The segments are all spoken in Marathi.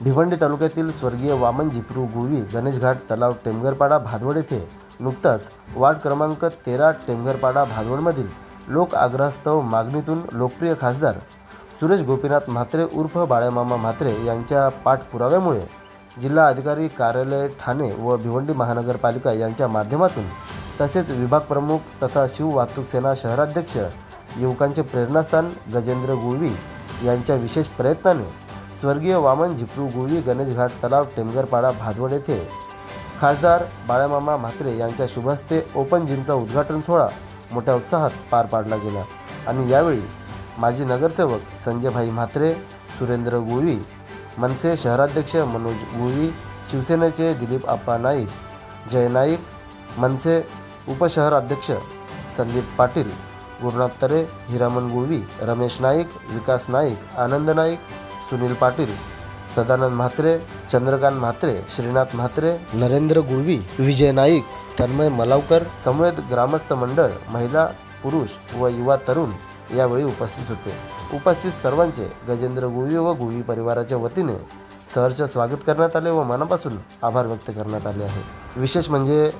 भिवंडी तालुक्यातील स्वर्गीय वामन जिपरू गुळवी गणेशघाट तलाव टेमघरपाडा भादवड येथे नुकताच वार्ड क्रमांक तेरा टेमघरपाडा भादवडमधील लोक आग्रहास्तव मागणीतून लोकप्रिय खासदार सुरेश गोपीनाथ म्हात्रे उर्फ बाळ्यामामा म्हात्रे यांच्या पाठपुराव्यामुळे जिल्हा अधिकारी कार्यालय ठाणे व भिवंडी महानगरपालिका यांच्या माध्यमातून तसेच विभाग प्रमुख तथा शिव वाहतूक सेना शहराध्यक्ष युवकांचे प्रेरणास्थान गजेंद्र गुळवी यांच्या विशेष प्रयत्नाने स्वर्गीय वामन झिपरू गुळवी गणेशघाट तलाव टेमगरपाडा भादवड येथे. खासदार बाळामामा म्हात्रे यांच्या शुभहस्ते ओपन जिमचा उद्घाटन सोहळा मोठ्या उत्साहात पार पाडला गेला. आणि यावेळी माजी नगरसेवक संजयभाई म्हात्रे सुरेंद्र गुळवी मनसे शहराध्यक्ष मनोज गुळवी शिवसेनेचे दिलीप आप्पा नाईक जय नाईक मनसे उपशहराध्यक्ष संदीप पाटील गुरुनाथ तरे हिरामन गुळवी रमेश नाईक विकास नाईक आनंद नाईक सुनील पाटील सदानंद म्हात्रे चंद्रकांत म्हात्रे श्रीनाथ म्हात्रे नरेंद्र गुळवी विजय नाईक तन्मय मलावकर समवेत ग्रामस्थ मंडळ महिला पुरुष व युवा तरुण यावेळी उपस्थित होते. उपस्थित सर्वांचे गजेंद्र गुळवी व गुळवी परिवाराच्या वतीने सहर्ष स्वागत करण्यात आले व मनापासून आभार व्यक्त करण्यात आले आहे. विशेष म्हणजे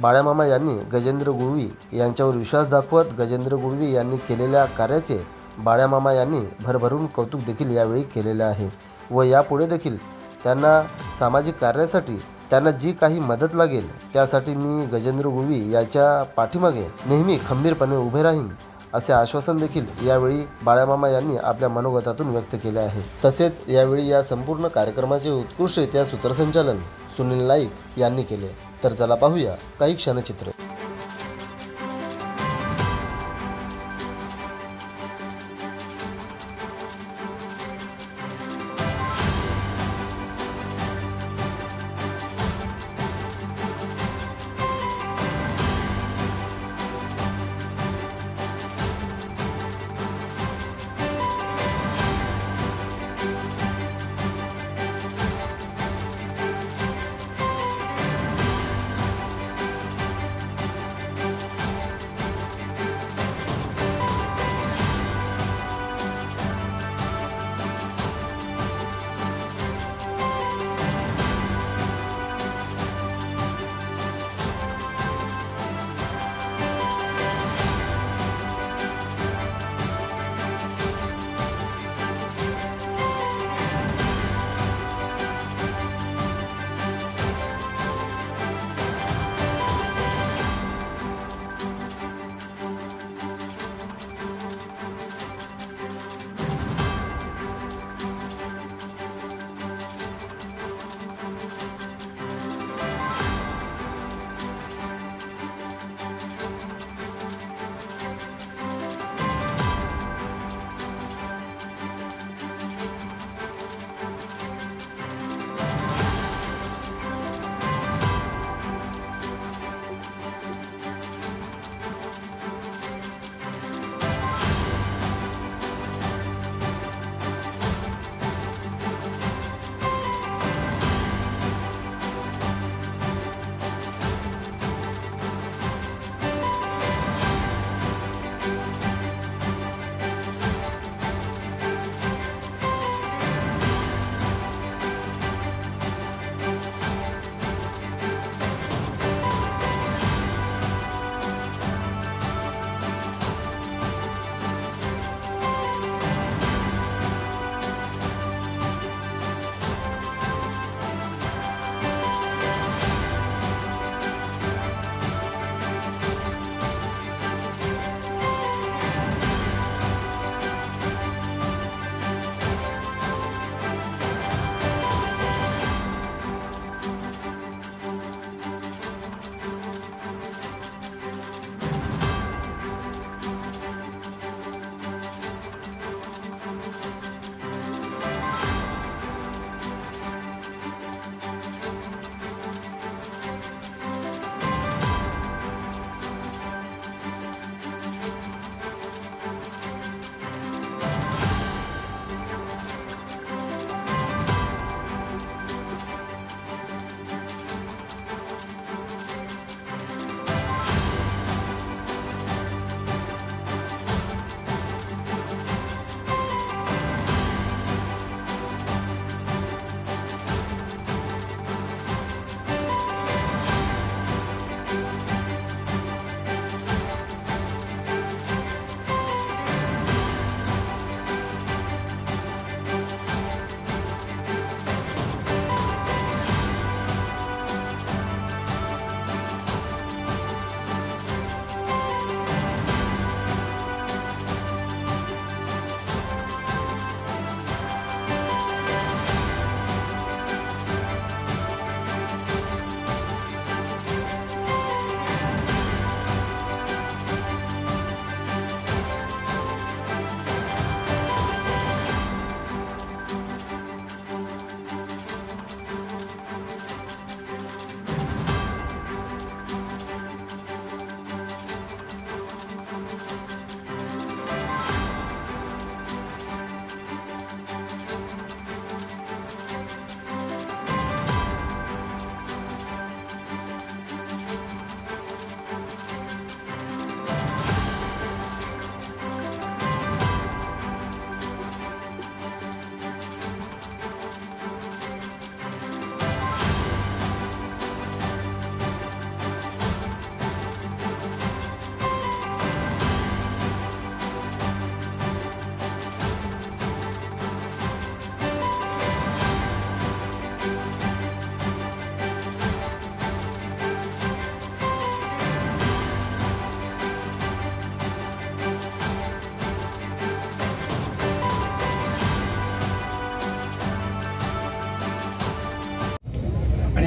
बाळ्यामामा यांनी गजेंद्र गुळवी यांच्यावर विश्वास दाखवत गजेंद्र गुळवी यांनी केलेल्या कार्याचे बाळ्यामामा यांनी भरभरून कौतुक देखील यावेळी केलेले आहे व यापुढे देखील त्यांना सामाजिक कार्यासाठी त्यांना जी काही मदत लागेल त्यासाठी मी गजेंद्र गुळवी याच्या पाठीमागे नेहमी खंबीरपणे उभे राहीन असे आश्वासन देखील यावेळी बाळ्यामामा यांनी आपल्या मनोगतातून व्यक्त केले आहे. तसेच यावेळी या संपूर्ण कार्यक्रमाचे उत्कृष्टरित्या सूत्रसंचालन सुनील नाईक यांनी केले. तर चला पाहूया काही क्षणचित्र.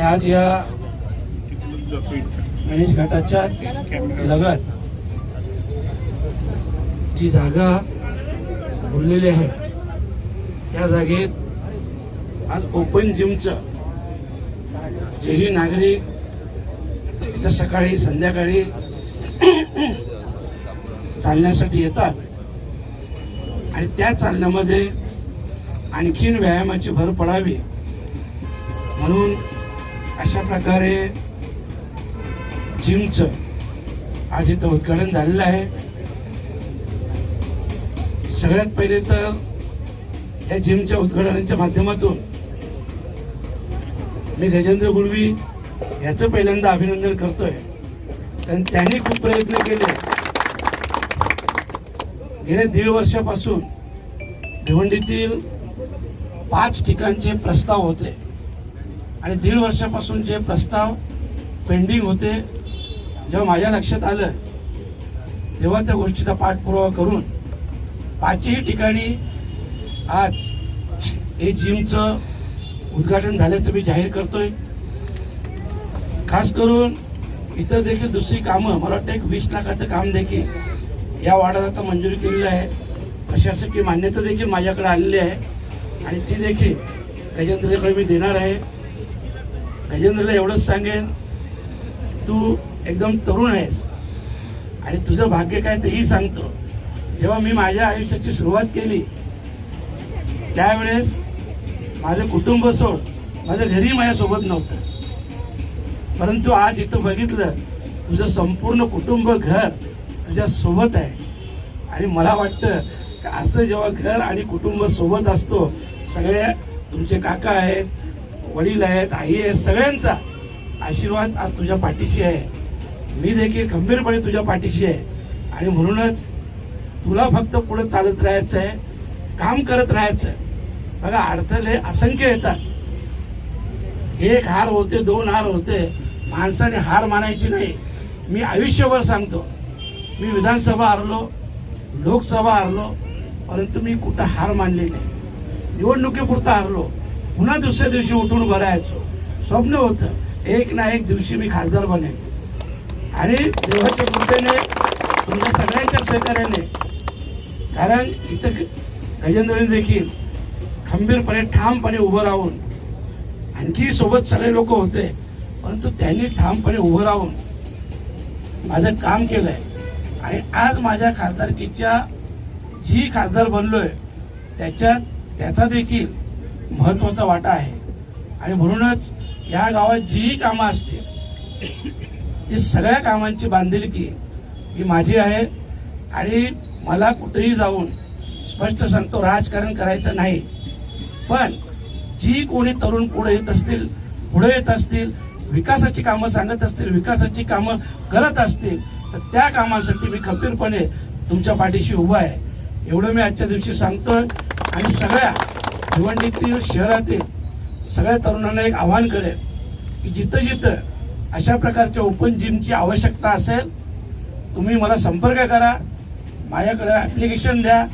आज या गणेश घाटाच्या लगत जी जागा उरलेली आहे त्या जागेत आज ओपन जिमचं जेही नागरिक इथं सकाळी संध्याकाळी चालण्यासाठी येतात. आणि त्या चालण्यामध्ये आणखीन व्यायामाची भर पडावी म्हणून अशा प्रकारे जिमचं आज इथं उद्घाटन झालेलं आहे. सगळ्यात पहिले तर या जिमच्या उद्घाटनाच्या माध्यमातून मी गजेंद्र गुडवी याचं पहिल्यांदा अभिनंदन करतोय. कारण त्यांनी खूप प्रयत्न केले. गेल्या दीड वर्षापासून भिवंडीतील पाच ठिकाणचे प्रस्ताव होते. आणि दीड वर्षापासूनचे प्रस्ताव पेंडिंग होते जेव्हा माझ्या लक्षात आलं तेव्हा त्या गोष्टीचा पाठपुरावा करून पाचही ठिकाणी आज हे जिमचं उद्घाटन झाल्याचं मी जाहीर करतोय. खास करून इतर देखील दुसरी कामं मला वाटतं एक वीस लाखाचं काम देखील या वार्डात आता मंजुरी केलेलं आहे. प्रशासकीय मान्यता देखील माझ्याकडे आलेली आहे. आणि ती देखील गजेंद्रकडे मी देणार आहे. गजेंद्रला एवढंच सांगेन तू एकदम तरुण आहेस. आणि तुझं भाग्य काय तेही सांगतो. जेव्हा मी माझ्या आयुष्याची सुरुवात केली त्यावेळेस माझं कुटुंब सोड माझं घरी माझ्यासोबत नव्हतं. परंतु आज इथं बघितलं तुझं संपूर्ण कुटुंब घर तुझ्या सोबत आहे. आणि मला वाटतं की असं जेव्हा घर आणि कुटुंब सोबत असतो सगळे तुमचे काका आहेत वडील आहेत आई आहेत सगळ्यांचा आशीर्वाद आज तुझ्या पाठीशी आहे. मी देखील खंबीरपणे तुझ्या पाठीशी आहे. आणि म्हणूनच तुला फक्त पुढे चालत राहायचं आहे काम करत राहायचं आहे. बघा अडथळे असंख्य येतात. एक हार होते दोन हार होते. माणसाने हार मानायची नाही. मी आयुष्यभर सांगतो मी विधानसभा हरलो लोकसभा हरलो परंतु मी कुठं हार मानली नाही. निवडणुकीपुरता हरलो. पुन्हा दुसऱ्या दिवशी उठून भरायचो स्वप्न होतं एक ना एक दिवशी मी खासदार बनेन. आणि देवाच्या कृपेने तुमच्या सगळ्यांच्या सहकार्याने कारण इथं गजेंद्रने देखील खंबीरपणे ठामपणे उभं राहून आणखी सोबत सगळे लोक होते परंतु त्यांनी ठामपणे उभं राहून माझं काम केलंय. आणि आज माझ्या खासदारकीच्या जी खासदार बनलोय त्याच्यात त्याचा देखील महत्त्वाचा वाटा आहे. आणि म्हणूनच या गावात जी कामं असतील. ती सगळ्या कामांची बांधिलकी ही माझी आहे. आणि मला कुठेही जाऊन स्पष्ट सांगतो राजकारण करायचं नाही. पण जी कोणी तरुण पुढे येत असतील पुढे येत असतील विकासाची कामं सांगत असतील विकासाची कामं करत असतील तर त्या कामासाठी मी खंबीरपणे तुमच्या पाठीशी उभा आहे. एवढं मी आजच्या दिवशी सांगतोय. आणि सगळ्या भिवंडीतील शहरातील सगळ्या तरुणांना एक आव्हान करेल की जिथं जिथं अशा प्रकारच्या ओपन जिमची आवश्यकता असेल तुम्ही मला संपर्क करा माझ्याकडे ॲप्लिकेशन द्या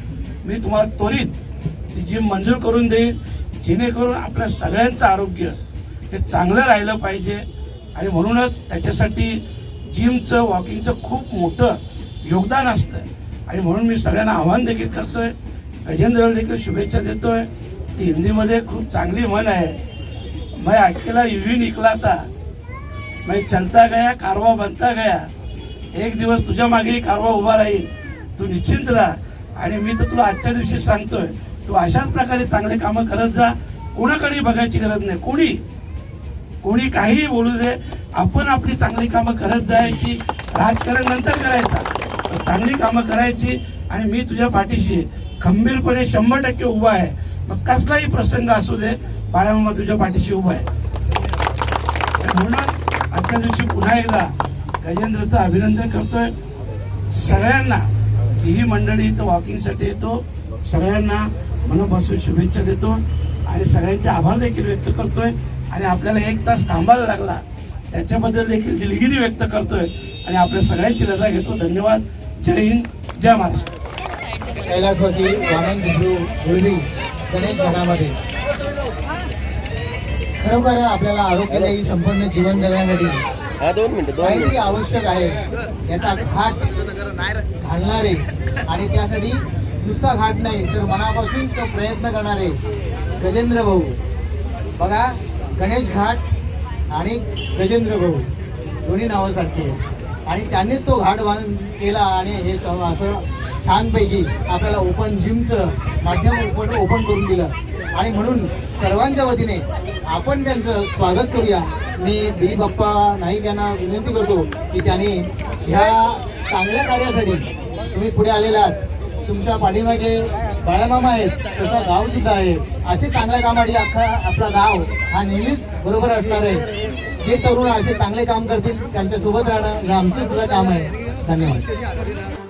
मी तुम्हाला त्वरित ती जिम मंजूर करून देईन जेणेकरून आपल्या सगळ्यांचं आरोग्य हे चांगलं राहिलं पाहिजे. आणि म्हणूनच त्याच्यासाठी जिमचं वॉकिंगचं खूप मोठं योगदान असतं. आणि म्हणून मी सगळ्यांना आव्हान देखील करतोय. गजेंद्रला देखील शुभेच्छा देतोय. हिंदीमध्ये खूप चांगली म्हण आहे. मैं अकेला युही निकला था मैं चलता गया कारवा बनता गया. एक दिवस तुझ्या मागे कारवा उभा राहील. तू निश्चिंत राहा. आणि मी तर तुला आजच्या दिवशी सांगतोय तू अशाच प्रकारे चांगले कामं करत जा. कोणाकडे बघायची गरज नाही. कोणी? कोणी काहीही बोलू दे. आपण आपली चांगली कामं करत जायची. राजकारण नंतर करायचा. चांगली कामं करायची. आणि मी तुझ्या पाठीशी खंबीरपणे शंभर टक्के उभा आहे. मग कसलाही प्रसंग असू दे बाळामामा तुझ्या पाठीशी उभा आहे. म्हणून आजच्या दिवशी पुन्हा एकदा गजेंद्रचं अभिनंदन करतोय. सगळ्यांना जीही मंडळी इथं वॉकिंगसाठी येतो. सगळ्यांना मनापासून शुभेच्छा देतो. आणि सगळ्यांचे आभार देखील व्यक्त करतोय. आणि आपल्याला एक तास थांबायला लागला. त्याच्याबद्दल देखील दिलगिरी व्यक्त करतोय. आणि आपल्या सगळ्यांची रजा घेतो. धन्यवाद. जय हिंद. जय महाराष्ट्र. कैलासवासी वामन गुरुजी गणेश घरामध्ये. खरोखर आपल्याला आरोग्यदायी संपन्न जीवन जगण्यासाठी काहीतरी आवश्यक आहे. याचा घाट घालणारे आणि त्यासाठी नुसता घाट नाही तर मनापासून तो प्रयत्न करणारे गजेंद्र भाऊ. बघा गणेश घाट आणि गजेंद्र भाऊ दोन्ही नावं सारखी आहे आणि त्यांनीच तो घाट बांध केला आणि हे सर्व असं छानपैकी आपल्याला ओपन जिमचं माध्यम ओपन ओपन करून दिलं. आणि म्हणून सर्वांच्या वतीने आपण त्यांचं स्वागत करूया. मी दिलीप बाप्पा नाईक यांना विनंती करतो की त्यांनी ह्या चांगल्या कार्यासाठी तुम्ही पुढे आलेला आहात. तुमच्या पाठीमागे बाळामामा आहेत तसा गाव सुद्धा आहे असे चांगल्या कामासाठी अख्खा आपला गाव हा नेहमीच बरोबर असणार आहे. जे तरुण असे चांगले काम करतील त्यांच्यासोबत राहणं हे आमचं सुद्धा काम आहे. धन्यवाद.